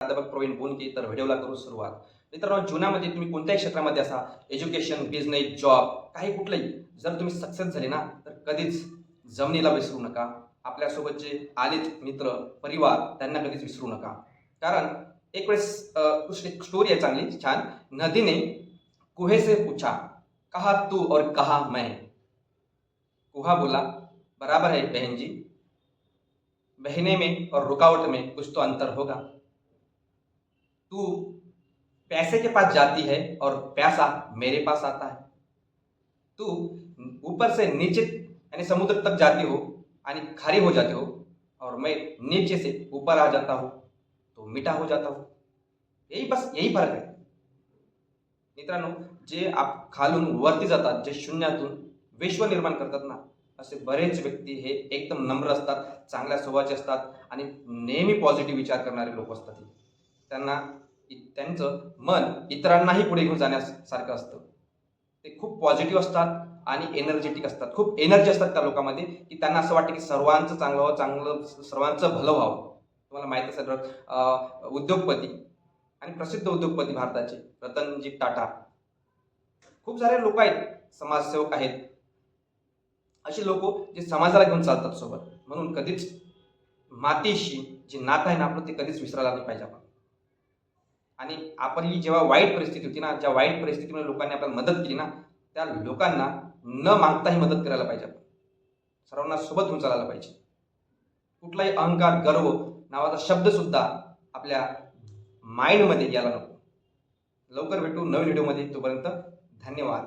प्राध्यापक प्रवीण बोनके तर व्हिडिओला करू सुरुवात. मित्रांनो जीवनामध्ये तुम्ही कोणत्याही क्षेत्रामध्ये असा एज्युकेशन बिझनेस जॉब काही कुठलंही जर तुम्ही सक्सेस झाले ना तर कधीच जमिनीला विसरू नका. आपल्यासोबतचे आलेत मित्र परिवार त्यांना कधीच विसरू नका. कारण एक वेळेस एक स्टोरी आहे चांगली छान. नदीने कुहे से पूछा कहा तू और कहा मैं? कुहा बोला बराबर है बहन जी. बहने में और रुकावट में कुछ तो अंतर होगा. तू पैसे के पास जाती है और पैसा मेरे पास आता है। तू ऊपर से नीचे यानी समुद्र तक जाती हो आणि खारी हो जाते हो और मैं नीचे से ऊपर आ जाता हूँ तो मीठा हो जाता हूँ। यही बस यही फरक आहे मित्रांनो जे आप खालून वरती जातात जे शून्यातून विश्व निर्माण करतात ना असे बरेच व्यक्ती हे एकदम नम्र असतात चांगल्या स्वभावाचे असतात आणि नेहमी पॉझिटिव्ह विचार करणारे लोक असतात त्यांना इ- त्यांचं मन इतरांनाही पुढे घेऊन जाण्यासारखं असतं. ते खूप पॉझिटिव्ह असतात आणि एनर्जेटिक असतात. खूप एनर्जी असतात त्या लोकांमध्ये की त्यांना असं वाटतं की सर्वांचं चांगलं व्हावं चांगलं सर्वांचं भलं व्हावं. तुम्हाला माहीत असेल उद्योगपती आणि प्रसिद्ध उद्योगपती भारताचे रतनजी टाटा. खूप सारे लोक आहेत समाजसेवक आहेत. असे लोक जे समाजाला घेऊन चालतात सोबत. म्हणून कधीच मातीशी जे नातं आहे ना आपलं ते कधीच विसरायला नाही पाहिजे आपण. आणि आपली जेव्हा वाईट परिस्थिती होती ना ज्या वाईट परिस्थितीमध्ये लोकांनी आपल्याला मदत केली ना त्या लोकांना न मागताही मदत करायला पाहिजे. आपण सर्वांना सोबत घेऊन चालायला पाहिजे. कुठलाही अहंकार गर्व नावाचा शब्दसुद्धा आपल्या माइंडमध्ये यायला नको. लवकर भेटू नवीन व्हिडिओमध्ये तोपर्यंत धन्यवाद.